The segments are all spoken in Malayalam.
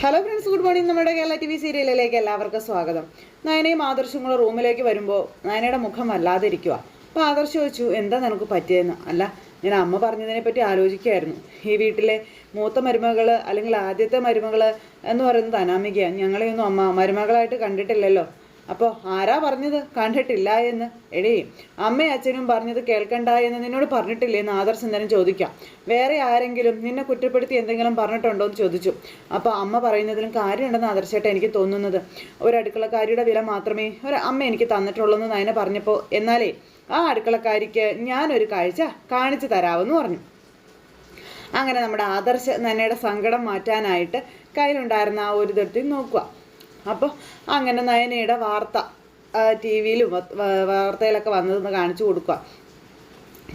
ഹലോ ഫ്രണ്ട്സ് ഗുഡ് മോർണിംഗ് നമ്മുടെ കേരള ടി വി സീരിയലിലേക്ക് എല്ലാവർക്കും സ്വാഗതം. നയനയും ആദർശങ്ങളും റൂമിലേക്ക് വരുമ്പോൾ നയനയുടെ മുഖം വല്ലാതിരിക്കുക അപ്പോൾ ആദർശ് ചോദിച്ചു എന്താ നിനക്ക് പറ്റിയതെന്ന് അല്ല ഞാൻ അമ്മ പറഞ്ഞതിനെ പറ്റി ആലോചിക്കുകയായിരുന്നു ഈ വീട്ടിലെ മൂത്ത മരുമകൾ അല്ലെങ്കിൽ ആദ്യത്തെ മരുമകൾ എന്ന് പറയുന്നത് അനാമികയാണ് ഞങ്ങളെയൊന്നും അമ്മ മരുമകളായിട്ട് കണ്ടിട്ടില്ലല്ലോ. അപ്പോൾ ആരാ പറഞ്ഞത്? കണ്ടിട്ടില്ല എന്ന്. എടേ അമ്മയും അച്ഛനും പറഞ്ഞത് കേൾക്കണ്ട എന്ന് നിന്നോട് പറഞ്ഞിട്ടില്ലേ എന്ന് ആദർശ് എന്തായാലും ചോദിക്കാം. വേറെ ആരെങ്കിലും നിന്നെ കുറ്റപ്പെടുത്തി എന്തെങ്കിലും പറഞ്ഞിട്ടുണ്ടോ എന്ന് ചോദിച്ചു. അപ്പോൾ അമ്മ പറയുന്നതിലും കാര്യമുണ്ടെന്ന് ആദർശമായിട്ട് എനിക്ക് തോന്നുന്നത്. ഒരു അടുക്കളക്കാരിയുടെ വില മാത്രമേ ഒരു അമ്മ എനിക്ക് തന്നിട്ടുള്ളൂ എന്ന് നയന പറഞ്ഞപ്പോൾ എന്നാലേ ആ അടുക്കളക്കാരിക്ക് ഞാനൊരു കാഴ്ച കാണിച്ചു തരാമെന്ന് പറഞ്ഞു. അങ്ങനെ നമ്മുടെ ആദർശ നന്നയുടെ സങ്കടം മാറ്റാനായിട്ട് കയ്യിലുണ്ടായിരുന്ന ആ ഒരു തരത്തിൽ നോക്കുക. അപ്പോൾ അങ്ങനെ നയനയുടെ വാർത്ത ടി വിയിലും വാർത്തയിലൊക്കെ വന്നതെന്ന് കാണിച്ചു കൊടുക്കുക.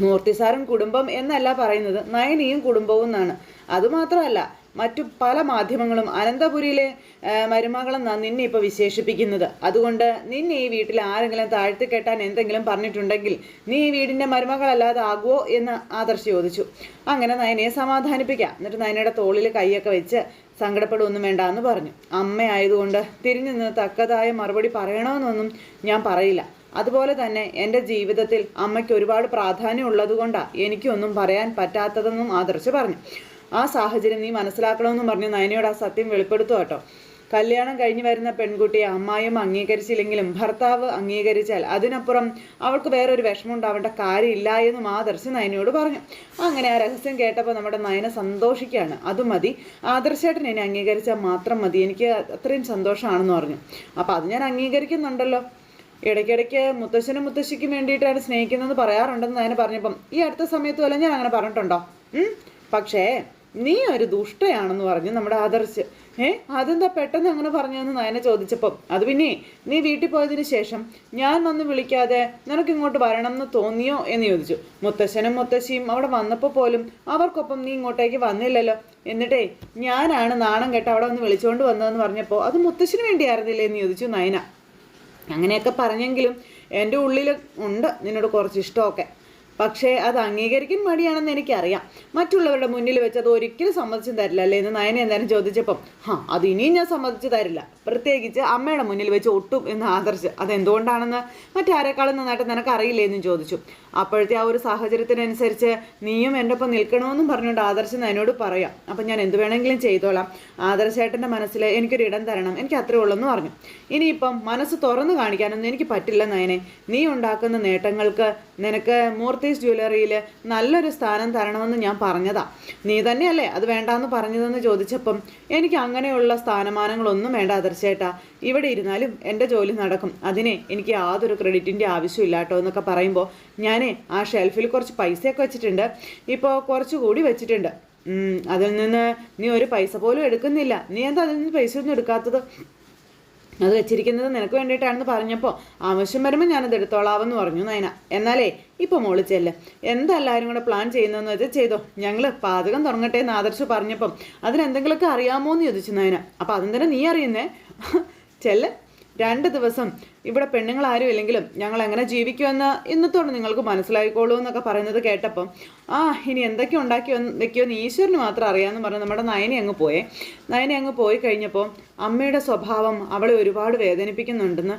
മൂർത്തി സാറും കുടുംബം എന്നല്ല പറയുന്നത് നയനിയും കുടുംബവും എന്നാണ്. അതുമാത്രമല്ല മറ്റു പല മാധ്യമങ്ങളും അനന്തപുരിയിലെ മരുമകളെന്നാണ് നിന്നെ ഇപ്പോൾ വിശേഷിപ്പിക്കുന്നത്. അതുകൊണ്ട് നിന്നെ ഈ വീട്ടിൽ ആരെങ്കിലും താഴ്ത്തി കെട്ടാൻ എന്തെങ്കിലും പറഞ്ഞിട്ടുണ്ടെങ്കിൽ നീ ഈ വീടിന്റെ മരുമകളല്ലാതെ ആകുമോ എന്ന് ആദർശ് ചോദിച്ചു. അങ്ങനെ നയനയെ സമാധാനിപ്പിക്കാം. എന്നിട്ട് നയനയുടെ തോളിൽ കൈയൊക്കെ വെച്ച് സങ്കടപ്പെടുകയൊന്നും വേണ്ട എന്ന് പറഞ്ഞു. അമ്മയായതുകൊണ്ട് തിരിഞ്ഞു നിന്ന് തക്കതായ മറുപടി പറയണമെന്നൊന്നും ഞാൻ പറയില്ല. അതുപോലെ തന്നെ എന്റെ ജീവിതത്തിൽ അമ്മയ്ക്ക് ഒരുപാട് പ്രാധാന്യം ഉള്ളതുകൊണ്ടാണ് എനിക്കൊന്നും പറയാൻ പറ്റാത്തതെന്നും ആദർശ് പറഞ്ഞു. ആ സാഹചര്യം നീ മനസ്സിലാക്കണമെന്നും പറഞ്ഞു നയനയോട് ആ സത്യം വെളിപ്പെടുത്തു കേട്ടോ കല്യാണം കഴിഞ്ഞു വരുന്ന പെൺകുട്ടിയെ അമ്മായും അംഗീകരിച്ചില്ലെങ്കിലും ഭർത്താവ് അംഗീകരിച്ചാൽ അതിനപ്പുറം അവൾക്ക് വേറൊരു വിഷമം ഉണ്ടാവേണ്ട കാര്യമില്ല എന്ന് ആദർശ് നയനയോട് പറഞ്ഞു. അങ്ങനെ ആ രഹസ്യം കേട്ടപ്പോൾ നമ്മുടെ നയന സന്തോഷിക്കുകയാണ്. അത് മതി. ആദർശേട്ടൻ എന്നെ അംഗീകരിച്ചാൽ മാത്രം മതി. എനിക്ക് അത്രയും സന്തോഷമാണെന്ന് പറഞ്ഞു. അപ്പോൾ അത് ഞാൻ അംഗീകരിക്കുന്നുണ്ടല്ലോ. ഇടയ്ക്കിടയ്ക്ക് മുത്തശ്ശനും മുത്തശ്ശിക്കും വേണ്ടിയിട്ടാണ് സ്നേഹിക്കുന്നതെന്ന് പറയാറുണ്ടെന്ന് നയന പറഞ്ഞപ്പം ഈ അടുത്ത സമയത്ത് വല്ല ഞാൻ അങ്ങനെ പറഞ്ഞിട്ടുണ്ടോ? പക്ഷേ നീ ഒരു ദുഷ്ടയാണെന്ന് പറഞ്ഞു നമ്മുടെ ആദർശ്. ഏ? അതെന്താ പെട്ടെന്ന് അങ്ങനെ പറഞ്ഞതെന്ന് നയന ചോദിച്ചപ്പം. അത് പിന്നെ നീ വീട്ടിൽ പോയതിന് ശേഷം ഞാൻ വന്ന് വിളിക്കാതെ നിനക്ക് ഇങ്ങോട്ട് വരണം എന്ന് തോന്നിയോ എന്ന് ചോദിച്ചു. മുത്തശ്ശനും മുത്തശ്ശിയും അവിടെ വന്നപ്പോൾ പോലും അവർക്കൊപ്പം നീ ഇങ്ങോട്ടേക്ക് വന്നില്ലല്ലോ. എന്നിട്ടേ ഞാനാണ് നാണം കേട്ട് അവിടെ വന്ന് വിളിച്ചുകൊണ്ട് വന്നതെന്ന് പറഞ്ഞപ്പോൾ അത് മുത്തശ്ശിന് വേണ്ടിയായിരുന്നില്ലേ എന്ന് ചോദിച്ചു നയന. അങ്ങനെയൊക്കെ പറഞ്ഞെങ്കിലും എന്റെ ഉള്ളിൽ ഉണ്ട് നിന്നോട് കുറച്ച് ഇഷ്ടമൊക്കെ. പക്ഷേ അത് അംഗീകരിക്കാൻ മടിയാണെന്ന് എനിക്കറിയാം. മറ്റുള്ളവരുടെ മുന്നിൽ വെച്ച് അത് ഒരിക്കലും സമ്മതിച്ചു തരില്ല അല്ലേ എന്ന് നയനെ എന്തായാലും ചോദിച്ചപ്പം ഹാ അത് ഇനിയും ഞാൻ സമ്മതിച്ചു തരില്ല. പ്രത്യേകിച്ച് അമ്മയുടെ മുന്നിൽ വെച്ച് ഒട്ടും എന്ന് ആദർശ് അതെന്തുകൊണ്ടാണെന്ന് മറ്റാരെക്കാളും നന്നായിട്ട് നിനക്ക് അറിയില്ലേ എന്നും ചോദിച്ചു. അപ്പോഴത്തെ ആ ഒരു സാഹചര്യത്തിനനുസരിച്ച് നീയും എന്റെ ഒപ്പം നിൽക്കണമെന്നും പറഞ്ഞുകൊണ്ട് ആദർശ് എന്നോട് പറയാം. അപ്പം ഞാൻ എന്ത് വേണമെങ്കിലും ചെയ്തോളാം. ആദർശേട്ടന്റെ മനസ്സിൽ എനിക്കൊരു ഇടം തരണം. എനിക്ക് അത്രേ ഉള്ളൂ എന്ന് പറഞ്ഞു. ഇനിയിപ്പം മനസ്സ് തുറന്നു കാണിക്കാനൊന്നും എനിക്ക് പറ്റില്ല നയനെ. നീ ഉണ്ടാക്കുന്ന നേട്ടങ്ങൾക്ക് നിനക്ക് മൂർത്തീസ് ജ്വല്ലറിയിൽ നല്ലൊരു സ്ഥാനം തരണമെന്ന് ഞാൻ പറഞ്ഞതാ. നീ തന്നെയല്ലേ അത് വേണ്ടാന്ന് പറഞ്ഞതെന്ന് ചോദിച്ചപ്പം എനിക്ക് അങ്ങനെയുള്ള സ്ഥാനമാനങ്ങളൊന്നും വേണ്ട ആദർശേട്ടാ. ഇവിടെ ഇരുന്നാലും എന്റെ ജോലി നടക്കും. അതിനെ എനിക്ക് യാതൊരു ക്രെഡിറ്റിന്റെ ആവശ്യമില്ല കേട്ടോ എന്നൊക്കെ പറയുമ്പോൾ ഞാനേ ആ ഷെൽഫിൽ കുറച്ച് പൈസയൊക്കെ വെച്ചിട്ടുണ്ട്. ഇപ്പോൾ കുറച്ചുകൂടി വെച്ചിട്ടുണ്ട്. അതിൽ നിന്ന് നീ ഒരു പൈസ പോലും എടുക്കുന്നില്ല. നീ എന്താ അതിൽ നിന്ന് പൈസ ഒന്നും എടുക്കാത്തത്? അത് വെച്ചിരിക്കുന്നത് നിനക്ക് വേണ്ടിയിട്ടാണെന്ന് പറഞ്ഞപ്പോൾ ആവശ്യം വരുമ്പോൾ ഞാനത് എടുത്തോളാവെന്ന് പറഞ്ഞു നയന. എന്നാലേ ഇപ്പോൾ മോൾ ചെല്ല്. എന്തെല്ലാവരും കൂടെ പ്ലാൻ ചെയ്യുന്നതെന്ന് വെച്ചാൽ ചെയ്തോ. ഞങ്ങൾ പാചകം തുടങ്ങട്ടെ എന്ന് ആദർശ് പറഞ്ഞപ്പം അതിനെന്തെങ്കിലുമൊക്കെ അറിയാമോ എന്ന് ചോദിച്ചു നയന. അപ്പം അതെന്തിനാ നീ അറിയുന്നേ? ചെല്ല്. രണ്ട് ദിവസം ഇവിടെ പെണ്ണുങ്ങൾ ആരും ഇല്ലെങ്കിലും ഞങ്ങൾ എങ്ങനെ ജീവിക്കുമെന്ന് ഇന്നത്തോടെ നിങ്ങൾക്ക് മനസ്സിലായിക്കോളൂ എന്നൊക്കെ പറയുന്നത് കേട്ടപ്പം ആ ഇനി എന്തൊക്കെ ഉണ്ടാക്കി വെക്കുമെന്ന് ഈശ്വരന് മാത്രം അറിയാമെന്ന് പറഞ്ഞ് നമ്മുടെ നയനെ അങ്ങ് പോയേ. നയനെ അങ്ങ് പോയി കഴിഞ്ഞപ്പോൾ അമ്മയുടെ സ്വഭാവം അവളെ ഒരുപാട് വേദനിപ്പിക്കുന്നുണ്ടെന്ന്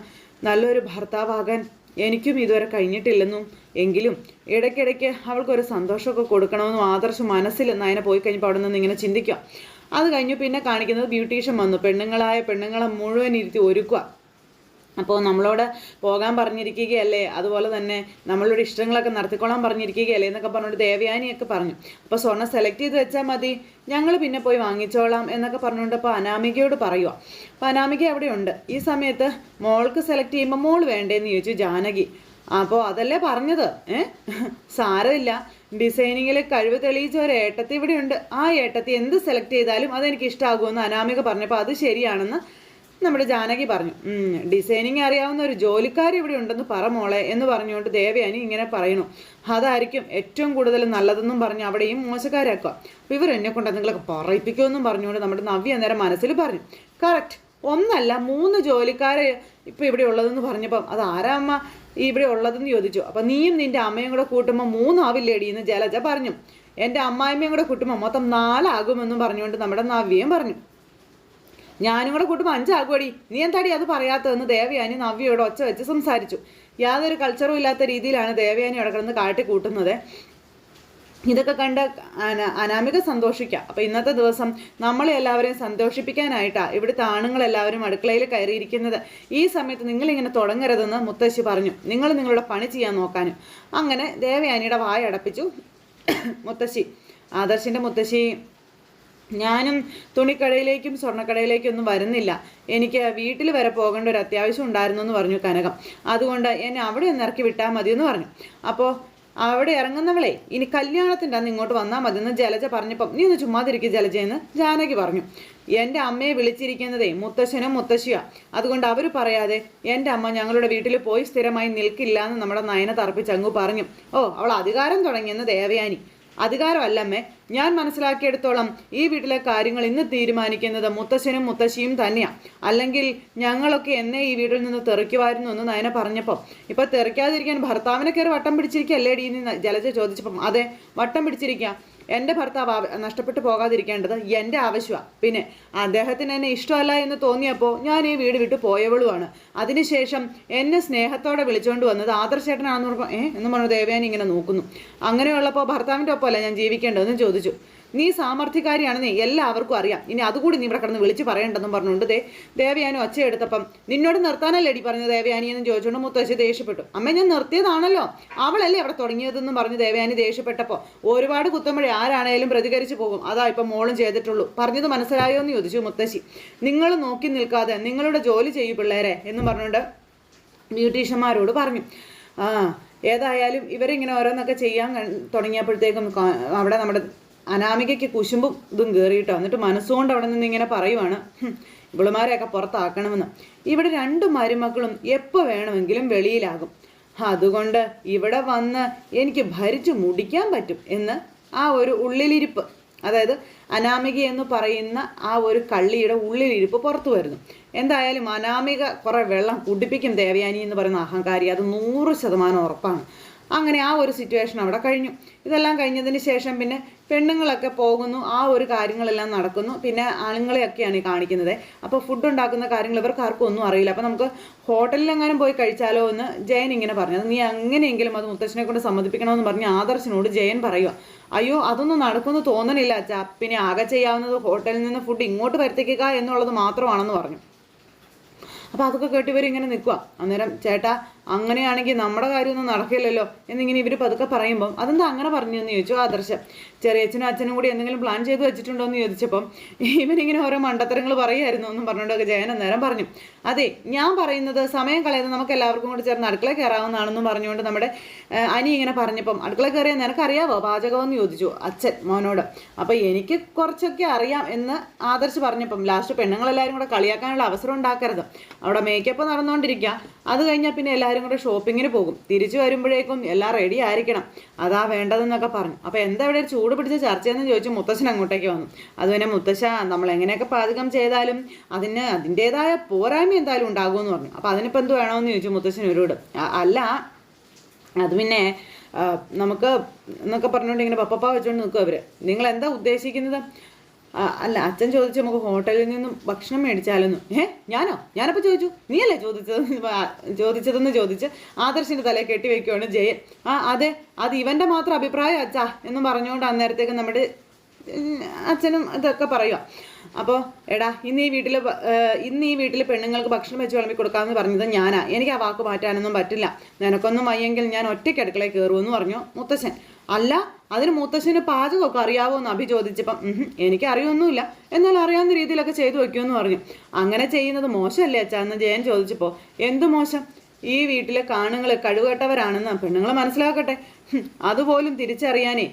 നല്ലൊരു ഭർത്താവാകാൻ എനിക്കും ഇതുവരെ കഴിഞ്ഞിട്ടില്ലെന്നും എങ്കിലും ഇടയ്ക്കിടയ്ക്ക് അവൾക്കൊരു സന്തോഷമൊക്കെ കൊടുക്കണമെന്നും ആദർശ മനസ്സിൽ നയനെ പോയി കഴിഞ്ഞപ്പോൾ അവിടെ നിന്ന് ഇങ്ങനെ ചിന്തിക്കുക. അത് കഴിഞ്ഞു പിന്നെ കാണിക്കുന്നത് ബ്യൂട്ടീഷ്യൻ വന്നു. പെണ്ണുങ്ങളായ പെണ്ണുങ്ങളെ മുഴുവൻ ഇരുത്തി ഒരുക്കുക. അപ്പോൾ നമ്മളോട് പോകാൻ പറഞ്ഞിരിക്കുകയല്ലേ? അതുപോലെ തന്നെ നമ്മളുടെ ഇഷ്ടങ്ങളൊക്കെ നടത്തിക്കൊള്ളാൻ പറഞ്ഞിരിക്കുകയല്ലേ എന്നൊക്കെ പറഞ്ഞുകൊണ്ട് ദേവയാനിയൊക്കെ പറഞ്ഞു. അപ്പോൾ സ്വർണം സെലക്ട് ചെയ്ത് വെച്ചാൽ മതി. ഞങ്ങൾ പിന്നെ പോയി വാങ്ങിച്ചോളാം എന്നൊക്കെ പറഞ്ഞുകൊണ്ട് അപ്പോൾ അനാമികയോട് പറയുക അപ്പോൾ അനാമിക അവിടെയുണ്ട് ഈ സമയത്ത് മോൾക്ക് സെലക്ട് ചെയ്യുമ്പോൾ മോൾ വേണ്ടേന്ന് ചോദിച്ചു ജാനകി. അപ്പോൾ അതല്ലേ പറഞ്ഞത്? ഏ? സാരമില്ല. ഡിസൈനിങ്ങിൽ കഴിവ് തെളിയിച്ച ഒരു ഏട്ടത്തി ഇവിടെയുണ്ട്. ആ ഏട്ടത്തി എന്ത് സെലക്ട് ചെയ്താലും അതെനിക്ക് ഇഷ്ടമാകുമെന്ന് അനാമിക പറഞ്ഞപ്പോൾ അത് ശരിയാണെന്ന് നമ്മുടെ ജാനകി പറഞ്ഞു ഡിസൈനിങ് അറിയാവുന്ന ഒരു ജോലിക്കാരി ഇവിടെ ഉണ്ടെന്ന് പറ മോളെ എന്ന് പറഞ്ഞുകൊണ്ട് ദേവയാനി ഇങ്ങനെ പറയണു അതായിരിക്കും ഏറ്റവും കൂടുതൽ നല്ലതെന്നും പറഞ്ഞ് അവിടെയും മോശക്കാരാക്കുക അപ്പോൾ ഇവർ എന്നെ കൊണ്ട് എന്തെങ്കിലുമൊക്കെ പറയിപ്പിക്കുമെന്നും പറഞ്ഞുകൊണ്ട് നമ്മുടെ നവ്യ അന്നേരം മനസ്സിൽ പറഞ്ഞു. കറക്റ്റ് ഒന്നല്ല മൂന്ന് ജോലിക്കാരെ ഇപ്പം ഇവിടെ ഉള്ളതെന്ന് പറഞ്ഞപ്പം അത് ആരാ അമ്മ ഇവിടെ ഉള്ളതെന്ന് ചോദിച്ചു. അപ്പം നീയും നിന്റെ അമ്മയും കൂടെ കൂട്ടുമ്പോൾ മൂന്നാവില്ലേടി എന്ന് ജലജ പറഞ്ഞു. എന്റെ അമ്മായിമ്മയും കൂടെ കൂട്ടുമ്പോൾ മൊത്തം നാലാകുമെന്നും പറഞ്ഞുകൊണ്ട് നമ്മുടെ നവ്യയും പറഞ്ഞു. ഞാനും കൂടെ കൂട്ടുമ്പോൾ അഞ്ചാകുമടി നീ എന്താടി അത് പറയാത്തതെന്ന് ദേവയാനി നവ്യയോട് ഒച്ച വെച്ച് സംസാരിച്ചു. യാതൊരു കൾച്ചറും ഇല്ലാത്ത രീതിയിലാണ് ദേവയാനി അവിടെ കിടന്ന് കാട്ടി കൂട്ടുന്നത്. ഇതൊക്കെ കണ്ട് അന- അനാമിക സന്തോഷിക്കുക അപ്പോൾ ഇന്നത്തെ ദിവസം നമ്മളെ എല്ലാവരെയും സന്തോഷിപ്പിക്കാനായിട്ടാണ് ഇവിടുത്തെ ആണുങ്ങളെല്ലാവരും അടുക്കളയിൽ കയറിയിരിക്കുന്നത്. ഈ സമയത്ത് നിങ്ങളിങ്ങനെ തുടങ്ങരുതെന്ന് മുത്തശ്ശി പറഞ്ഞു. നിങ്ങൾ നിങ്ങളുടെ പണി ചെയ്യാൻ നോക്കാനും. അങ്ങനെ ദേവയാനിയുടെ വായ അടപ്പിച്ചു മുത്തശ്ശി ആദർശിന്റെ മുത്തശ്ശി ഞാനും തുണിക്കടയിലേക്കും സ്വർണക്കടയിലേക്കും ഒന്നും വരുന്നില്ല. എനിക്ക് വീട്ടിൽ വരെ പോകേണ്ട ഒരു അത്യാവശ്യം ഉണ്ടായിരുന്നു എന്ന് പറഞ്ഞു കനകം. അതുകൊണ്ട് എന്നെ അവിടെ ഒന്ന് ഇറക്കി വിട്ടാൽ മതി എന്ന് പറഞ്ഞു. അപ്പോൾ അവിടെ ഇറങ്ങുന്നവളെ ഇനി കല്യാണത്തിന്റെ അന്ന് ഇങ്ങോട്ട് വന്നാൽ മതി എന്ന് ജലജ പറഞ്ഞപ്പം നീ ഒന്ന് ചുമ്മാതിരിക്കുക എന്ന് ജാനകി പറഞ്ഞു. എന്റെ അമ്മയെ വിളിച്ചിരിക്കുന്നതേ മുത്തശ്ശനും മുത്തശ്ശിയാ. അതുകൊണ്ട് അവർ പറയാതെ എന്റെ അമ്മ ഞങ്ങളുടെ വീട്ടിൽ പോയി സ്ഥിരമായി നിൽക്കില്ല എന്ന് നമ്മുടെ നയന തറപ്പിച്ചങ്ങു പറഞ്ഞു. ഓ അവൾ അധികാരം തുടങ്ങിയെന്ന് ദേവയാനി. അധികാരമല്ലമ്മേ. ഞാൻ മനസ്സിലാക്കിയെടുത്തോളം ഈ വീട്ടിലെ കാര്യങ്ങൾ ഇന്ന് തീരുമാനിക്കുന്നത് മുത്തശ്ശനും മുത്തശ്ശിയും തന്നെയാണ് അല്ലെങ്കിൽ ഞങ്ങളൊക്കെ എന്നെ ഈ വീട്ടിൽ നിന്ന് തെറിക്കുമായിരുന്നു എന്ന് നയന പറഞ്ഞപ്പോൾ ഇപ്പൊ തെറിക്കാതിരിക്കാൻ ഭർത്താവിനെ കയറി വട്ടം പിടിച്ചിരിക്കല്ലേ ഡീ ജലജ ചോദിച്ചപ്പം. അതെ വട്ടം പിടിച്ചിരിക്കാം. എന്റെ ഭർത്താവ് നഷ്ടപ്പെട്ടു പോകാതിരിക്കേണ്ടത് എന്റെ ആവശ്യമാണ് പിന്നെ അദ്ദേഹത്തിന് എന്നെ ഇഷ്ടമല്ല എന്ന് തോന്നിയപ്പോൾ ഞാൻ ഈ വീട് വിട്ടു പോയവളുമാണ്. അതിനുശേഷം എന്നെ സ്നേഹത്തോടെ വിളിച്ചുകൊണ്ട് വന്നത് ആദർശേട്ടനാണെന്ന് പറഞ്ഞപ്പോൾ ഏ? എന്ന് പറഞ്ഞു ദേവയാനി ഇങ്ങനെ നോക്കുന്നു. അങ്ങനെയുള്ളപ്പോൾ ഭർത്താവിന്റെ ഒപ്പമല്ല ഞാൻ ജീവിക്കേണ്ടതെന്ന് ചോദിച്ചു. നീ സാമർഥ്യക്കാരിയാണെന്ന് എല്ലാവർക്കും അറിയാം. ഇനി അതുകൂടി നീ ഇവിടെ കിടന്ന് വിളിച്ച് പറയണ്ടെന്നും പറഞ്ഞുകൊണ്ട് ദേ ദേവയാനി ഒച്ചയെടുത്തപ്പം നിന്നോട് നിർത്താനല്ലേടി പറഞ്ഞു ദേവയാനി എന്ന് ചോദിച്ചുകൊണ്ട് മുത്തശ്ശി ദേഷ്യപ്പെട്ടു. അമ്മ ഞാൻ നിർത്തിയതാണല്ലോ. അവളല്ലേ അവിടെ തുടങ്ങിയതെന്നും പറഞ്ഞ് ദേവയാനി ദേഷ്യപ്പെട്ടപ്പോൾ ഒരുപാട് കുത്തമ്പഴി ആരാണേലും പ്രതികരിച്ചു പോകും. അതാ ഇപ്പം മോളും ചെയ്തിട്ടുള്ളൂ. പറഞ്ഞത് മനസ്സിലായോ എന്ന് ചോദിച്ചു മുത്തശ്ശി. നിങ്ങൾ നോക്കി നിൽക്കാതെ നിങ്ങളുടെ ജോലി ചെയ്യൂ പിള്ളേരെ എന്നും പറഞ്ഞുകൊണ്ട് ബ്യൂട്ടീഷ്യന്മാരോട് പറഞ്ഞു. ആ ഏതായാലും ഇവരിങ്ങനെ ഓരോന്നൊക്കെ ചെയ്യാൻ തുടങ്ങിയപ്പോഴത്തേക്കും അവിടെ നമ്മുടെ അനാമികയ്ക്ക് കുശുമ്പും ഇതും കയറിയിട്ടോ എന്നിട്ട് മനസ്സുകൊണ്ട് അവിടെ നിന്ന് ഇങ്ങനെ പറയുവാണ് "ഹും, ഇവളുമാരെയൊക്കെ പുറത്താക്കണമെന്ന്. ഇവിടെ രണ്ട് മരുമക്കളും എപ്പോൾ വേണമെങ്കിലും വെളിയിലാകും. അതുകൊണ്ട് ഇവിടെ വന്ന് എനിക്ക് ഭരിച്ചു മുടിക്കാൻ പറ്റും എന്ന് ആ ഒരു ഉള്ളിലിരിപ്പ് അതായത് അനാമിക എന്ന് പറയുന്ന ആ ഒരു കള്ളിയുടെ ഉള്ളിലിരിപ്പ് പുറത്തു വരുന്നു. എന്തായാലും അനാമിക കുറേ വെള്ളം കുടിപ്പിക്കും ദേവയാനി എന്ന് പറയുന്ന അഹങ്കാരി അത് നൂറ് ശതമാനം ഉറപ്പാണ്. അങ്ങനെ ആ ഒരു സിറ്റുവേഷൻ അവിടെ കഴിഞ്ഞു. ഇതെല്ലാം കഴിഞ്ഞതിന് ശേഷം പിന്നെ പെണ്ണുങ്ങളൊക്കെ പോകുന്നു. ആ ഒരു കാര്യങ്ങളെല്ലാം നടക്കുന്നു. പിന്നെ ആണുങ്ങളെയൊക്കെയാണ് ഈ കാണിക്കുന്നത്. അപ്പോൾ ഫുഡ് ഉണ്ടാക്കുന്ന കാര്യങ്ങൾ ഇവർക്ക് ആർക്കും ഒന്നും അറിയില്ല. അപ്പോൾ നമുക്ക് ഹോട്ടലിലെങ്ങാനും പോയി കഴിച്ചാലോ എന്ന് ജയൻ ഇങ്ങനെ പറഞ്ഞു. നീ എങ്ങനെയെങ്കിലും അത് മുത്തച്ഛനെ കൊണ്ട് സമ്മതിപ്പിക്കണമെന്ന് പറഞ്ഞ് ആദർശനോട് ജയൻ പറയുക അയ്യോ അതൊന്നും നടക്കുമെന്ന് തോന്നണില്ല അച്ഛാ. പിന്നെ ആകെ ചെയ്യാവുന്നത് ഹോട്ടലിൽ നിന്ന് ഫുഡ് ഇങ്ങോട്ട് വരുത്തിക്കുക എന്നുള്ളത് മാത്രമാണെന്ന് പറഞ്ഞു. അപ്പോൾ അതൊക്കെ കേട്ട് ഇവരിങ്ങനെ നിൽക്കുക അന്നേരം ചേട്ടാ അങ്ങനെയാണെങ്കിൽ നമ്മുടെ കാര്യമൊന്നും നടക്കില്ലല്ലോ എന്നിങ്ങനെ ഇവർ പതുക്കെ പറയുമ്പം അതെന്താ അങ്ങനെ പറഞ്ഞു എന്ന് ചോദിച്ചു ആദർശം. ചെറിയച്ഛനും അച്ഛനും കൂടി എന്തെങ്കിലും പ്ലാൻ ചെയ്ത് വെച്ചിട്ടുണ്ടോ എന്ന് ചോദിച്ചപ്പം ഇവനിങ്ങനെ ഓരോ മണ്ടത്തരങ്ങൾ പറയുമായിരുന്നു എന്നും പറഞ്ഞുകൊണ്ടൊക്കെ ജയൻ അന്നേരം പറഞ്ഞു അതെ ഞാൻ പറയുന്നത് സമയം കളയാതെ നമുക്ക് എല്ലാവർക്കും കൂടി ചേർന്ന് അടുക്കള കയറാവുന്നതാണെന്നും പറഞ്ഞുകൊണ്ട് നമ്മുടെ അനി ഇങ്ങനെ പറഞ്ഞപ്പം അടുക്കള കയറിയാൽ നിനക്കറിയാവോ? പാചകമെന്ന് ചോദിച്ചു അച്ഛൻ മോനോട്. അപ്പോൾ എനിക്ക് കുറച്ചൊക്കെ അറിയാം എന്ന് ആദർശ് പറഞ്ഞപ്പം ലാസ്റ്റ് പെണ്ണുങ്ങളെല്ലാവരും കൂടെ കളിയാക്കാനുള്ള അവസരം ഉണ്ടാക്കരുത്. അവിടെ മേക്കപ്പ് നടന്നുകൊണ്ടിരിക്കുക. അത് കഴിഞ്ഞാൽ പിന്നെ എല്ലാവരും കൂടെ ഷോപ്പിങ്ങിന് പോകും. തിരിച്ചു വരുമ്പോഴേക്കും എല്ലാം റെഡി ആയിരിക്കണം. അതാ വേണ്ടതെന്നൊക്കെ പറഞ്ഞു. അപ്പോൾ എന്താ ഇവിടെ ചൂട് പിടിച്ച ചർച്ചയെന്ന് ചോദിച്ചു മുത്തശ്ശൻ അങ്ങോട്ടേക്ക് വന്നു. അതുപോലെ മുത്തശ്ശ നമ്മൾ എങ്ങനെയൊക്കെ പാചകം ചെയ്താലും അതിന് അതിന്റെതായ പോരായ്മ എന്തായാലും ഉണ്ടാകുമെന്ന് പറഞ്ഞു. അപ്പോൾ അതിനിപ്പോൾ എന്ത് വേണമെന്ന് ചോദിച്ചു മുത്തശ്ശൻ ഒരുവിട് അല്ല അത് പിന്നെ നമുക്ക് എന്നൊക്കെ പറഞ്ഞുകൊണ്ട് ഇങ്ങനെ പപ്പപ്പ വെച്ചുകൊണ്ട് നിൽക്കും അവർ നിങ്ങൾ എന്താ ഉദ്ദേശിക്കുന്നത്? അല്ല അച്ഛൻ ചോദിച്ചു നമുക്ക് ഹോട്ടലിൽ നിന്നും ഭക്ഷണം മേടിച്ചാലൊന്നും. ഏ ഞാനോ? ഞാനപ്പോൾ ചോദിച്ചു. നീയല്ലേ ചോദിച്ചത്? ചോദിച്ചതെന്ന് ചോദിച്ച് ആദർശിന്റെ തലയെ കെട്ടി വെക്കുകയാണ് ജയൻ. ആ അതെ അത് ഇവന്റെ മാത്രം അഭിപ്രായം അച്ഛാ എന്ന് പറഞ്ഞുകൊണ്ട് അന്നേരത്തേക്ക് നമ്മുടെ അച്ഛനും ഇതൊക്കെ പറയുക അപ്പോൾ എടാ ഇന്ന് ഈ വീട്ടിൽ ഇന്ന് ഈ വീട്ടിൽ പെണ്ണുങ്ങൾക്ക് ഭക്ഷണം വെച്ച് വിളമ്പി കൊടുക്കാമെന്ന് പറഞ്ഞത് ഞാനാ. എനിക്ക് ആ വാക്ക് മാറ്റാനൊന്നും പറ്റില്ല. നിനക്കൊന്നും വയ്യെങ്കിൽ ഞാൻ ഒറ്റയ്ക്ക് അടുക്കളയിൽ കയറുമെന്ന് പറഞ്ഞു മുത്തശ്ശൻ. അല്ല അതിന് മുത്തശ്ശന് പാചകമൊക്കെ അറിയാവോ എന്ന് അഭി ചോദിച്ചപ്പം എനിക്ക് അറിയൊന്നുമില്ല. എന്നാൽ അറിയാവുന്ന രീതിയിലൊക്കെ ചെയ്തു വെക്കുമെന്ന് പറഞ്ഞു. അങ്ങനെ ചെയ്യുന്നത് മോശമല്ലേ അച്ഛാ? എന്ന് ജയൻ ചോദിച്ചപ്പോൾ എന്ത് മോശം? ഈ വീട്ടിലെ കാണുങ്ങൾ കഴിവുകെട്ടവരാണെന്ന് പെണ്ണുങ്ങൾ മനസ്സിലാക്കട്ടെ. അതുപോലും തിരിച്ചറിയാനേ.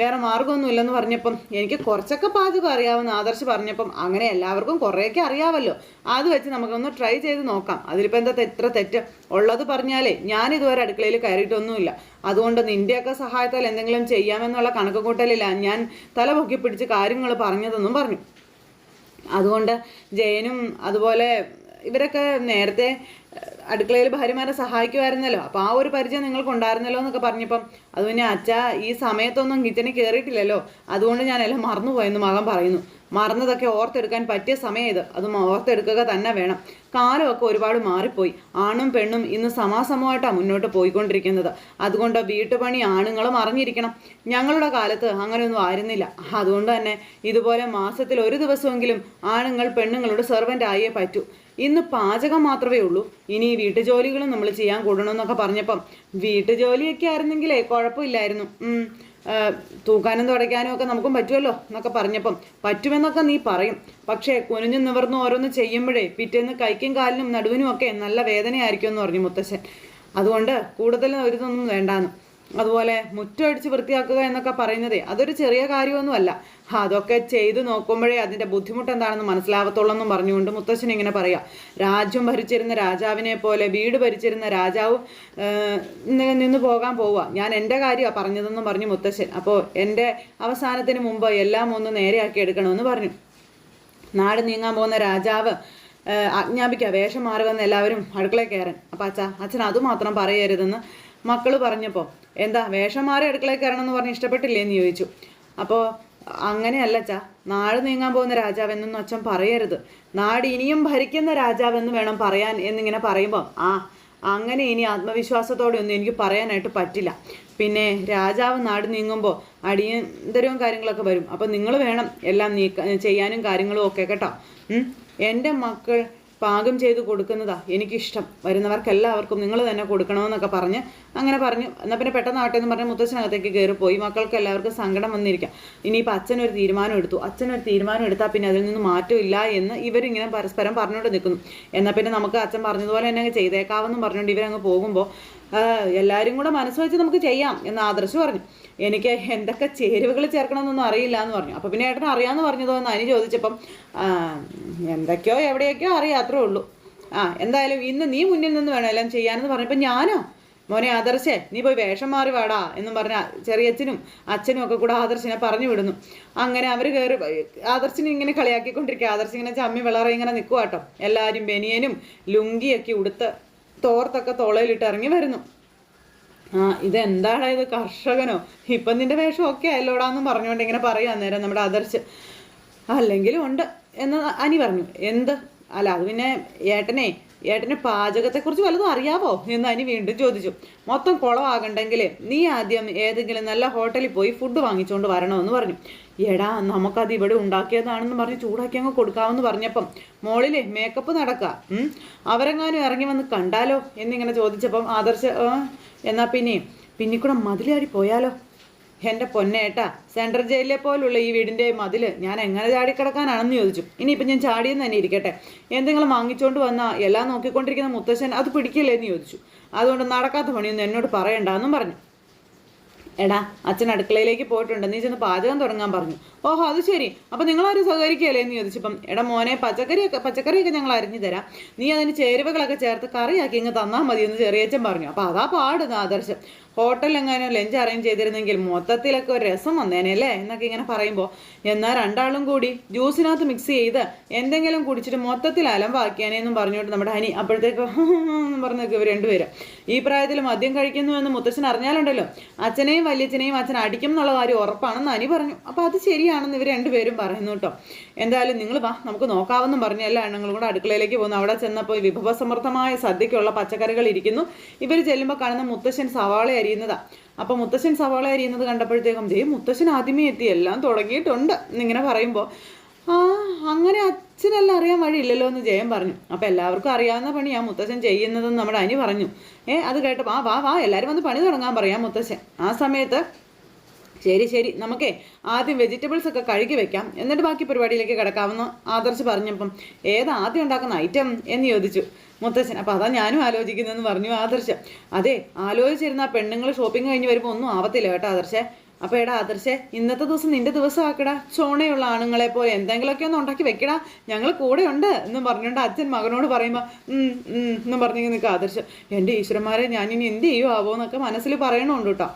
വേറെ മാർഗമൊന്നുമില്ലെന്ന് പറഞ്ഞപ്പം എനിക്ക് കുറച്ചൊക്കെ പാചകം അറിയാവുന്ന ആദർശ് പറഞ്ഞപ്പം അങ്ങനെ എല്ലാവർക്കും കുറേയൊക്കെ അറിയാമല്ലോ. അത് വെച്ച് നമുക്കൊന്ന് ട്രൈ ചെയ്ത് നോക്കാം. അതിലിപ്പോൾ എന്താ എത്ര തെറ്റ്? ഉള്ളത് പറഞ്ഞാലേ ഞാൻ ഇതുവരെ അടുക്കളയിൽ കയറിയിട്ടൊന്നുമില്ല. അതുകൊണ്ട് നിന്റെയൊക്കെ സഹായത്താൽ എന്തെങ്കിലും ചെയ്യാമെന്നുള്ള കണക്ക് കൂട്ടലില്ല ഞാൻ തല പൊക്കി പിടിച്ച് കാര്യങ്ങൾ പറഞ്ഞതെന്നും പറഞ്ഞു. അതുകൊണ്ട് ജയനും അതുപോലെ ഇവരൊക്കെ നേരത്തെ അടുക്കളയിൽ ഭാര്യമാരെ സഹായിക്കുമായിരുന്നല്ലോ. അപ്പോൾ ആ ഒരു പരിചയം നിങ്ങൾക്കുണ്ടായിരുന്നല്ലോ എന്നൊക്കെ പറഞ്ഞപ്പം അത് പിന്നെ അച്ഛ ഈ സമയത്തൊന്നും കിച്ചണിൽ കയറിയിട്ടില്ലല്ലോ അതുകൊണ്ട് ഞാൻ എല്ലാം മറന്നുപോയെന്ന് മകൻ പറയുന്നു. മറന്നതൊക്കെ ഓർത്തെടുക്കാൻ പറ്റിയ സമയം ഇത്. അത് ഓർത്തെടുക്കുക തന്നെ വേണം. കാലമൊക്കെ ഒരുപാട് മാറിപ്പോയി. ആണും പെണ്ണും ഇന്ന് സമാസമമായിട്ടാണ് മുന്നോട്ട് പോയിക്കൊണ്ടിരിക്കുന്നത്. അതുകൊണ്ട് വീട്ടുപണി ആണുങ്ങളും അറിഞ്ഞിരിക്കണം. ഞങ്ങളുടെ കാലത്ത് അങ്ങനെയൊന്നും ആയിരുന്നില്ല. അതുകൊണ്ട് തന്നെ ഇതുപോലെ മാസത്തിൽ ഒരു ദിവസമെങ്കിലും ആണുങ്ങൾ പെണ്ണുങ്ങളുടെ സെർവന്റ് ആയേ പറ്റൂ. ഇന്ന് പാചകം മാത്രമേ ഉള്ളൂ. ഇനി വീട്ടുജോലികളും നമ്മൾ ചെയ്യാൻ കൂടണമെന്നൊക്കെ പറഞ്ഞപ്പം വീട്ടുജോലിയൊക്കെ ആയിരുന്നെങ്കിലേ കുഴപ്പമില്ലായിരുന്നു. തൂക്കാനും തുടയ്ക്കാനും ഒക്കെ നമുക്കും പറ്റുമല്ലോ എന്നൊക്കെ പറഞ്ഞപ്പം പറ്റുമെന്നൊക്കെ നീ പറയും. പക്ഷേ കുനിഞ്ഞു നിവർന്ന് ഓരോന്ന് ചെയ്യുമ്പോഴേ പിറ്റേന്ന് കൈക്കും കാലിനും നടുവിനും ഒക്കെ നല്ല വേദനയായിരിക്കും എന്ന് പറഞ്ഞു മുത്തശ്ശൻ. അതുകൊണ്ട് കൂടുതൽ ഒരിതൊന്നും വേണ്ടാന്ന്. അതുപോലെ മുറ്റമടിച്ച് വൃത്തിയാക്കുക എന്നൊക്കെ പറയുന്നതേ അതൊരു ചെറിയ കാര്യമൊന്നുമല്ല. അതൊക്കെ ചെയ്തു നോക്കുമ്പോഴേ അതിന്റെ ബുദ്ധിമുട്ട് എന്താണെന്ന് മനസ്സിലാവത്തുള്ളൂ എന്നും പറഞ്ഞുകൊണ്ട് മുത്തശ്ശൻ ഇങ്ങനെ പറയാം. രാജ്യം ഭരിച്ചിരുന്ന രാജാവിനെ പോലെ വീട് ഭരിച്ചിരുന്ന രാജാവ് നിന്ന് പോകാൻ പോവുക ഞാൻ എന്റെ കാര്യമാണ് പറഞ്ഞതെന്നും പറഞ്ഞു മുത്തശ്ശൻ. അപ്പോൾ എന്റെ അവസാനത്തിന് മുമ്പ് എല്ലാം ഒന്ന് നേരെയാക്കി എടുക്കണമെന്ന് പറഞ്ഞു. നാട് നീങ്ങാൻ പോകുന്ന രാജാവ് ആജ്ഞാപിക്കുക വേഷം മാറുമെന്ന് എല്ലാവരും അടുക്കളയിൽ കയറാൻ. അപ്പം അച്ഛ അച്ഛൻ അതുമാത്രം പറയരുതെന്ന് മക്കൾ പറഞ്ഞപ്പോൾ എന്താ വേഷം മാറി അടുക്കളയിൽ കയറണം എന്ന് പറഞ്ഞ് ഇഷ്ടപ്പെട്ടില്ലേ എന്ന് ചോദിച്ചു. അപ്പോൾ അങ്ങനെയല്ല അച്ഛാ നാട് നീങ്ങാൻ പോകുന്ന രാജാവ് എന്നൊന്നും അച്ഛൻ പറയരുത്. നാട് ഇനിയും ഭരിക്കുന്ന രാജാവെന്ന് വേണം പറയാൻ എന്നിങ്ങനെ പറയുമ്പോൾ ആ അങ്ങനെ ഇനി ആത്മവിശ്വാസത്തോടെ ഒന്നും എനിക്ക് പറയാനായിട്ട് പറ്റില്ല. പിന്നെ രാജാവ് നാട് നീങ്ങുമ്പോൾ അടിയന്തരവും കാര്യങ്ങളൊക്കെ വരും. അപ്പോൾ നിങ്ങൾ വേണം എല്ലാം നീക്ക ചെയ്യാനും കാര്യങ്ങളും ഒക്കെ കേട്ടോ. എന്റെ മക്കൾ പാകം ചെയ്ത് കൊടുക്കുന്നതാ എനിക്കിഷ്ടം. വരുന്നവർക്ക് എല്ലാവർക്കും നിങ്ങൾ തന്നെ കൊടുക്കണമെന്നൊക്കെ പറഞ്ഞ് അങ്ങനെ പറഞ്ഞു എന്നാൽ പിന്നെ പെട്ടെന്ന് ആട്ടെ എന്ന് പറഞ്ഞ് കയറി പോയി. മക്കൾക്ക് എല്ലാവർക്കും സങ്കടം വന്നിരിക്കാം. ഇനിയിപ്പോൾ അച്ഛനൊരു തീരുമാനം എടുത്തു. അച്ഛനൊരു തീരുമാനം എടുത്താൽ പിന്നെ അതിൽ നിന്ന് മാറ്റമില്ല എന്ന് ഇവരിങ്ങനെ പരസ്പരം പറഞ്ഞുകൊണ്ട് നിൽക്കുന്നു. എന്നാൽ പിന്നെ നമുക്ക് അച്ഛൻ പറഞ്ഞതുപോലെ തന്നെ അങ്ങ് ചെയ്തേക്കാവെന്നും പറഞ്ഞുകൊണ്ട് ഇവരങ്ങ് പോകുമ്പോൾ എല്ലാവരും കൂടെ മനസ്സ് വെച്ച് നമുക്ക് ചെയ്യാം എന്ന് ആദർശ് പറഞ്ഞു. എനിക്ക് എന്തൊക്കെ ചേരുവകൾ ചേർക്കണമെന്നൊന്നും അറിയില്ല എന്ന് പറഞ്ഞു. അപ്പോൾ പിന്നെ ഏട്ടൻ അറിയാമെന്ന് പറഞ്ഞതോ എന്ന് അനി ചോദിച്ചപ്പം "ആ, എന്തൊക്കെയോ എവിടെയൊക്കെയോ അറിയാം അത്രേ ഉള്ളൂ. ആ എന്തായാലും ഇന്ന് നീ മുന്നിൽ നിന്ന് വേണം എല്ലാം ചെയ്യാനെന്ന് പറഞ്ഞപ്പോൾ ഞാനോ? മോനെ ആദർശേ നീ പോയി വേഷം മാറി വാടാ എന്നും പറഞ്ഞ ചെറിയച്ഛനും അച്ഛനും ഒക്കെ കൂടെ ആദർശിനെ പറഞ്ഞു വിടുന്നു. അങ്ങനെ അവർ കയറി ആദർശിനെ ഇങ്ങനെ കളിയാക്കിക്കൊണ്ടിരിക്കുക. ആദർശ് ഇങ്ങനെ ചമ്മി വിളറി ഇങ്ങനെ നിൽക്കുക കേട്ടോ. എല്ലാവരും ബനിയനും ലുങ്കിയൊക്കെ ഉടുത്ത് തോർത്തൊക്കെ തോളയിലിട്ട് ഇറങ്ങി വരുന്നു. ആ ഇതെന്താണ് ഇത് കർഷകനോ? ഇപ്പം നിന്റെ വേഷം ഒക്കെ ആയല്ലോടാന്ന് പറഞ്ഞുകൊണ്ട് ഇങ്ങനെ പറയുക അന്നേരം നമ്മുടെ അതർച്ച് അല്ലെങ്കിലും ഉണ്ട് എന്ന് അനി പറഞ്ഞു. എന്ത്? അല്ല അത് പിന്നെ ഏട്ടനെ ഏട്ടന് പാചകത്തെക്കുറിച്ച് വല്ലതും അറിയാവോ? എന്ന് അനി വീണ്ടും ചോദിച്ചു. മൊത്തം കുളമാകണ്ടെങ്കിൽ നീ ആദ്യം ഏതെങ്കിലും നല്ല ഹോട്ടലിൽ പോയി ഫുഡ് വാങ്ങിച്ചുകൊണ്ട് വരണമെന്ന് പറഞ്ഞു. എടാ നമുക്കത് ഇവിടെ ഉണ്ടാക്കിയതാണെന്ന് പറഞ്ഞ് ചൂടാക്കി അങ്ങ് കൊടുക്കാമെന്ന് പറഞ്ഞപ്പം മോളിലെ മേക്കപ്പ് നടക്കുക അവരെങ്ങാനും ഇറങ്ങി വന്ന് കണ്ടാലോ എന്നിങ്ങനെ ചോദിച്ചപ്പം ആദർശ എന്നാ പിന്നെ പിന്നിക്കൂടെ മതിലാടി പോയാലോ? എന്റെ പൊന്നേട്ടാ സെൻട്രൽ ജയിലിലെ പോലുള്ള ഈ വീടിന്റെ മതിൽ ഞാൻ എങ്ങനെ ചാടിക്കിടക്കാനാണെന്ന് ചോദിച്ചു. ഇനിയിപ്പം ഞാൻ ചാടിയെന്ന് തന്നെ ഇരിക്കട്ടെ. എന്തെങ്കിലും വാങ്ങിച്ചുകൊണ്ട് വന്നാൽ എല്ലാം നോക്കിക്കൊണ്ടിരിക്കുന്ന മുത്തശ്ശൻ അത് പിടിക്കില്ലേ എന്ന് ചോദിച്ചു. അതുകൊണ്ട് നടക്കാത്ത പണിയൊന്നും എന്നോട് പറയണ്ട എന്നും പറഞ്ഞു. എടാ അച്ഛൻ അടുക്കളയിലേക്ക് പോയിട്ടുണ്ട്. നീ ചെന്ന് പാചകം തുടങ്ങാൻ പറഞ്ഞു. ഓഹോ അത് ശരി. അപ്പം നിങ്ങളാരും സഹകരിക്കുകയല്ലേ എന്ന് ചോദിച്ചപ്പം എടാ മോനെ പച്ചക്കറിയൊക്കെ പച്ചക്കറിയൊക്കെ ഞങ്ങൾ അരിഞ്ഞു തരാം. നീ അതിന് ചേരുവകളൊക്കെ ചേർത്ത് കറിയാക്കി ഇങ്ങ് തന്നാൽ മതി എന്ന് ചെറിയച്ഛൻ പറഞ്ഞു. അപ്പം അതാ പാടുന്ന ആദർശം ഹോട്ടലിൽ എങ്ങാനും ലഞ്ച് അറേഞ്ച് ചെയ്തിരുന്നെങ്കിൽ മൊത്തത്തിലൊക്കെ ഒരു രസം വന്നേനെ അല്ലേ? എന്നൊക്കെ ഇങ്ങനെ പറയുമ്പോൾ എന്നാൽ രണ്ടാളും കൂടി ജ്യൂസിനകത്ത് മിക്സ് ചെയ്ത് എന്തെങ്കിലും കുടിച്ചിട്ട് മൊത്തത്തിൽ അലമ്പാക്കിയാനേന്നും പറഞ്ഞുകൊണ്ട് നമ്മുടെ ഹനി അപ്പോഴത്തേക്ക് പറഞ്ഞൊക്കെ ഇവർ രണ്ടുപേരും. ഈ പ്രായത്തിൽ മദ്യം കഴിക്കുന്നു എന്ന് മുത്തച്ഛൻ അറിഞ്ഞാലുണ്ടല്ലോ. അച്ഛനെയും വല്യച്ഛനെയും അച്ഛൻ അടിക്കും എന്നുള്ള കാര്യം ഉറപ്പാണെന്ന് ഹനി പറഞ്ഞു. അപ്പോൾ അത് ശരിയാണെന്ന് ഇവർ രണ്ടുപേരും പറയുന്നു കേട്ടോ. എന്തായാലും നിങ്ങൾ വാ നമുക്ക് നോക്കാമെന്നും പറഞ്ഞ് എല്ലാ എണ്ണങ്ങളും കൂടെ അടുക്കളയിലേക്ക് പോകുന്നു. അവിടെ ചെന്നപ്പോൾ വിഭവസമൃദ്ധമായ സദ്യക്കുള്ള പച്ചക്കറികൾ ഇരിക്കുന്നു. ഇവർ ചെല്ലുമ്പോൾ കാണുന്ന മുത്തശ്ശൻ സവാള അരിയുന്നതാ. അപ്പോൾ മുത്തശ്ശൻ സവാള അരിയുന്നത് കണ്ടപ്പോഴത്തേക്കും ജയ് മുത്തശ്ശൻ ആദ്യമേ എത്തി എല്ലാം തുടങ്ങിയിട്ടുണ്ട്. എന്നിങ്ങനെ പറയുമ്പോൾ ആ അങ്ങനെ അച്ഛനെല്ലാം അറിയാൻ വഴിയില്ലല്ലോ എന്ന് ജയൻ പറഞ്ഞു. അപ്പം എല്ലാവർക്കും അറിയാവുന്ന പണിയാ മുത്തശ്ശൻ ചെയ്യുന്നതെന്ന് നമ്മുടെ അനി പറഞ്ഞു. ഏ അത് കേട്ടപ്പോൾ ആ വാ വാ എല്ലാവരും വന്ന് പണി തുടങ്ങാൻ പറയാം മുത്തശ്ശൻ. ആ സമയത്ത് ശരി ശരി. നമുക്കേ ആദ്യം വെജിറ്റബിൾസ് ഒക്കെ കഴുകി വെക്കാം. എന്നിട്ട് ബാക്കി പരിപാടിയിലേക്ക് കിടക്കാമെന്ന് ആദർശ് പറഞ്ഞപ്പം ഏതാ ആദ്യം ഉണ്ടാക്കുന്ന ഐറ്റം എന്ന് ചോദിച്ചു. മുത്തശ്ശൻ അപ്പം അതാ ഞാനും ആലോചിക്കുന്നതെന്ന് പറഞ്ഞു ആദർശ്. അതെ ആലോചിച്ചിരുന്ന പെണ്ണുങ്ങൾ ഷോപ്പിംഗ് കഴിഞ്ഞ് വരുമ്പോൾ ഒന്നും ആവത്തില്ല കേട്ടോ ആദർശേ. അപ്പോൾ എടാ ആദർശേ ഇന്നത്തെ ദിവസം നിന്റെ ദിവസം ആക്കടാ ചോണയുള്ള ആണുങ്ങളെ പോലെ എന്തെങ്കിലുമൊക്കെ ഒന്ന് ഉണ്ടാക്കി വെക്കടാ. ഞങ്ങൾ കൂടെ ഉണ്ട് എന്ന് പറഞ്ഞുകൊണ്ട് അച്ഛൻ മകനോട് പറയുമ്പോൾ എന്നും പറഞ്ഞിങ്ങനെ നിൽക്കുക ആദർശ്. എന്റെ ഈശ്വരന്മാരെ ഞാനിനി എന്ത് ചെയ്യുമോ എന്നൊക്കെ മനസ്സിൽ പറയണമുണ്ട് കേട്ടോ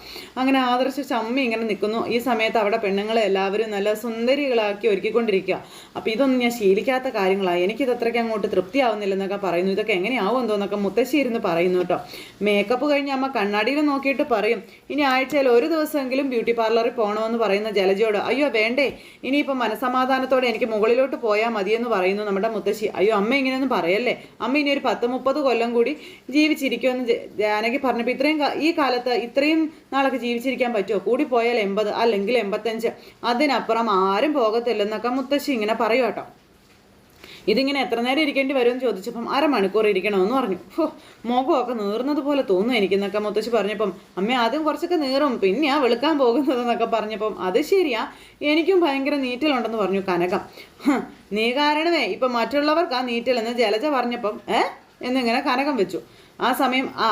അങ്ങനെ ആദർശ ചമ്മി ഇങ്ങനെ നിൽക്കുന്നു. ഈ സമയത്ത് അവിടെ പെണ്ണുങ്ങളെ എല്ലാവരും നല്ല സുന്ദരികളാക്കി ഒരുക്കിക്കൊണ്ടിരിക്കുക അപ്പോൾ ഇതൊന്നും ഞാൻ ശീലിക്കാത്ത കാര്യങ്ങളാ. എനിക്കിത് അത്രയ്ക്ക് അങ്ങോട്ട് തൃപ്തിയാവുന്നില്ലെന്നൊക്കെ പറയുന്നു. ഇതൊക്കെ എങ്ങനെയാവും എന്തോന്നൊക്കെ മുത്തശ്ശി ഇരുന്ന് പറയുന്നു കേട്ടോ മേക്കപ്പ് കഴിഞ്ഞ് അമ്മ കണ്ണാടിയിൽ നോക്കിയിട്ട് പറയും ഇനി ആഴ്ചയിൽ ഒരു ദിവസമെങ്കിലും ബ്യൂട്ടി പാർലറിൽ പോകണമെന്ന് പറയുന്ന ജലജയോട് അയ്യോ വേണ്ടേ ഇനിയിപ്പോൾ മനസമാധാനത്തോടെ എനിക്ക് മുകളിലോട്ട് പോയാൽ മതിയെന്ന് പറയുന്നു നമ്മുടെ മുത്തശ്ശി. അയ്യോ അമ്മ ഇങ്ങനെയൊന്നും പറയല്ലേ? അമ്മ ഇനി ഒരു പത്ത് മുപ്പത് കൊല്ലം കൂടി ജീവിച്ചിരിക്കുമെന്ന് ജാനകി പറഞ്ഞപ്പോൾ ഇത്രയും ഈ കാലത്ത് ഇത്രയും നാളൊക്കെ ജീവിച്ചിരിക്കാൻ പറ്റുമോ കൂടി പോയാൽ എൺപത് അല്ലെങ്കിൽ എൺപത്തഞ്ച്. അതിനപ്പുറം ആരും പോകത്തില്ലെന്നൊക്കെ മുത്തശ്ശി ഇങ്ങനെ പറയൂ കേട്ടോ ഇതിങ്ങനെ എത്ര നേരം ഇരിക്കേണ്ടി വരുമെന്ന് ചോദിച്ചപ്പം അരമണിക്കൂർ ഇരിക്കണമെന്ന് പറഞ്ഞു. ഹോ മുഖമൊക്കെ നീർന്നത് പോലെ തോന്നുന്നു എനിക്കെന്നൊക്കെ മുത്തശ്ശി പറഞ്ഞപ്പം അമ്മ ആദ്യം കുറച്ചൊക്കെ നീറും പിന്നെയാ വെളുക്കാൻ പോകുന്നതെന്നൊക്കെ പറഞ്ഞപ്പം അത് ശരിയാ എനിക്കും ഭയങ്കര നീറ്റലുണ്ടെന്ന് പറഞ്ഞു കനകം. നീ കാരണമേ ഇപ്പം മറ്റുള്ളവർക്ക് ആ നീറ്റലെന്ന് ജലജ പറഞ്ഞപ്പം ഏ എന്നിങ്ങനെ കനകം വെച്ചു. ആ സമയം ആ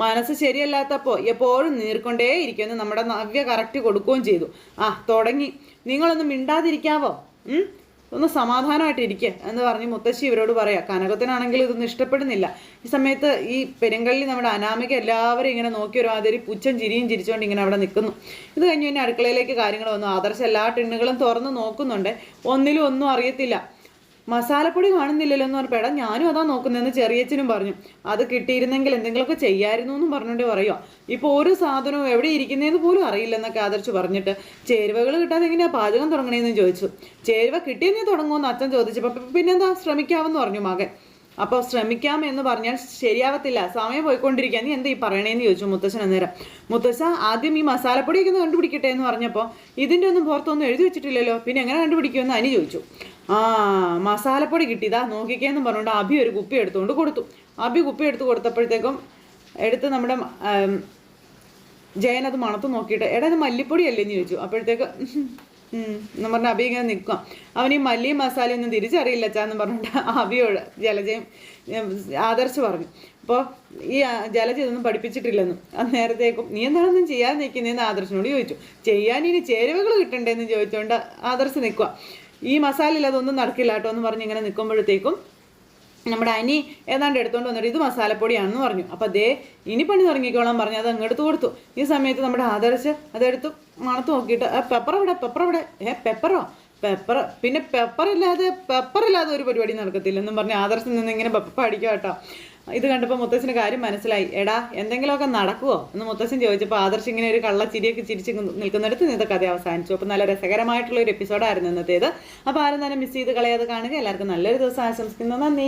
മനസ്സ് ശരിയല്ലാത്തപ്പോൾ എപ്പോഴും നീർക്കൊണ്ടേ ഇരിക്കുമെന്ന് നമ്മുടെ നവ്യ കറക്റ്റ് കൊടുക്കുകയും ചെയ്തു. ആ തുടങ്ങി. നിങ്ങളൊന്നും മിണ്ടാതിരിക്കാവോ? ഒന്ന് സമാധാനമായിട്ട് ഇരിക്കുക എന്ന് പറഞ്ഞ് മുത്തശ്ശി ഇവരോട് പറയാം കനകത്തിനാണെങ്കിൽ ഇതൊന്നും ഇഷ്ടപ്പെടുന്നില്ല. ഈ സമയത്ത് ഈ പെരുങ്കള്ളി നമ്മുടെ അനാമിക എല്ലാവരും ഇങ്ങനെ നോക്കി ഒരു ആദ്യം പുച്ഛം ചിരിയും ചിരിച്ചുകൊണ്ട് ഇങ്ങനെ അവിടെ നിൽക്കുന്നു ഇത് കഴിഞ്ഞ് പിന്നെ അടുക്കളയിലേക്ക് കാര്യങ്ങൾ വന്നു. ആദർശം എല്ലാ ടിണ്ണുകളും തുറന്ന് നോക്കുന്നുണ്ട്. ഒന്നിലും ഒന്നും അറിയത്തില്ല. മസാലപ്പൊടി കാണുന്നില്ലല്ലോ എന്ന് പറഞ്ഞപ്പോൾ എടാ ഞാനും അതാ നോക്കുന്നതെന്ന് ചെറിയച്ചനും പറഞ്ഞു. അത് കിട്ടിയിരുന്നെങ്കിൽ എന്തെങ്കിലുമൊക്കെ ചെയ്യായിരുന്നു എന്നും പറഞ്ഞുകൊണ്ട് പറയുക ഇപ്പോൾ ഒരു സാധനവും എവിടെ ഇരിക്കുന്നതെന്ന് പോലും അറിയില്ലെന്നൊക്കെ ആദർശ് പറഞ്ഞിട്ട് ചേരുവകൾ കിട്ടാതെ എങ്ങനെയാ പാചകം തുടങ്ങണേന്ന് ചോദിച്ചു. ചേരുവ കിട്ടിയെന്നേ തുടങ്ങുമെന്ന് അച്ഛൻ ചോദിച്ചപ്പോൾ "പി- പിന്നെന്താ ശ്രമിക്കാമെന്ന് പറഞ്ഞു മകൻ. അപ്പോൾ ശ്രമിക്കാം എന്ന് പറഞ്ഞാൽ ശരിയാവത്തില്ല. സമയം പോയിക്കൊണ്ടിരിക്കുക നീ എന്താ ഈ പറയണേന്ന് ചോദിച്ചു മുത്തശ്ശൻ അന്നേരം. മുത്തശ്ശ ആദ്യം ഈ മസാലപ്പൊടിയൊക്കെ ഒന്ന് കണ്ടുപിടിക്കട്ടെ എന്ന് പറഞ്ഞപ്പോൾ ഇതിന്റെ ഒന്നും പുറത്തൊന്നും എഴുതി വെച്ചിട്ടില്ലല്ലോ. പിന്നെ എങ്ങനെ കണ്ടുപിടിക്കുമെന്ന് അനി ചോദിച്ചു. ആ മസാലപ്പൊടി കിട്ടിയതാ നോക്കിക്കേന്നും പറഞ്ഞുകൊണ്ട് അഭി ഒരു കുപ്പി എടുത്തുകൊണ്ട് കൊടുത്തു. അഭി കുപ്പി എടുത്ത് കൊടുത്തപ്പോഴത്തേക്കും എടുത്ത് നമ്മുടെ ജയൻ അത് മണത്ത് നോക്കിയിട്ട് എടാ ഇത് മല്ലിപ്പൊടിയല്ലേ? എന്ന് ചോദിച്ചു. അപ്പോഴത്തേക്ക് എന്ന് പറഞ്ഞ അബി ഇങ്ങനെ നിൽക്കുക അവൻ ഈ മല്ലിയും മസാലയൊന്നും ഒന്നും തിരിച്ചറിയില്ല എന്ന് പറഞ്ഞിട്ട് അബിയോട് ജലജയും ആദർശ് പറഞ്ഞു. അപ്പോൾ ഈ ജലജ ഇതൊന്നും പഠിപ്പിച്ചിട്ടില്ലെന്നും. അന്നേരത്തേക്കും നീ എന്താണെന്നും ചെയ്യാൻ നിൽക്കുന്നതെന്ന് ആദർശിനോട് ചോദിച്ചു. ചെയ്യാൻ ഇനി ചേരുവകൾ കിട്ടണ്ടേന്ന് ചോദിച്ചുകൊണ്ട് ആദർശ് നിൽക്കുക ഈ മസാല ഇല്ലാതൊന്നും നടക്കില്ല കേട്ടോ എന്ന് പറഞ്ഞ് ഇങ്ങനെ നിൽക്കുമ്പോഴത്തേക്കും നമ്മുടെ അനി ഏതാണ്ട് എടുത്തുകൊണ്ട് വന്നിട്ട് ഇത് മസാലപ്പൊടിയാണെന്ന് പറഞ്ഞു. അപ്പം അതേ ഇനി പണി തുടങ്ങിക്കോളാൻ പറഞ്ഞു അത് അങ്ങെടുത്ത് കൊടുത്തു. ഈ സമയത്ത് നമ്മുടെ ആദർശ് അതെടുത്ത് മണത്ത് നോക്കിയിട്ട് "ആ, പെപ്പർ ഇവിടെ പെപ്പർ ഇവിടെ ഏ പെപ്പറോ പെപ്പർ പിന്നെ പെപ്പർ ഇല്ലാതെ ഒരു പരിപാടി നടക്കത്തില്ല എന്നും പറഞ്ഞ് ആദർശം നിന്ന് ഇങ്ങനെ പെപ്പ അടിക്കാം കേട്ടോ. ഇത് കണ്ടപ്പോൾ മുത്തശ്ശിന് കാര്യം മനസ്സിലായി. എടാ എന്തെങ്കിലുമൊക്കെ നടക്കുവോ? എന്ന് മുത്തശ്ശൻ ചോദിച്ചപ്പോൾ ആദർശ് ഇങ്ങനെ ഒരു കള്ള ചിരിയൊക്കെ ചിരിച്ച് നിൽക്കുന്നിടത്ത് ഇന്നത്തെ കഥ അവസാനിച്ചു. അപ്പോൾ നല്ല രസകരമായിട്ടുള്ള ഒരു എപ്പിസോഡായിരുന്നു ഇന്നത്തേത്. അപ്പോൾ ആരും തന്നെ മിസ് ചെയ്ത് കളയാതെ കാണുക. എല്ലാവർക്കും നല്ലൊരു ദിവസം ആശംസിക്കുന്നു. നന്ദി.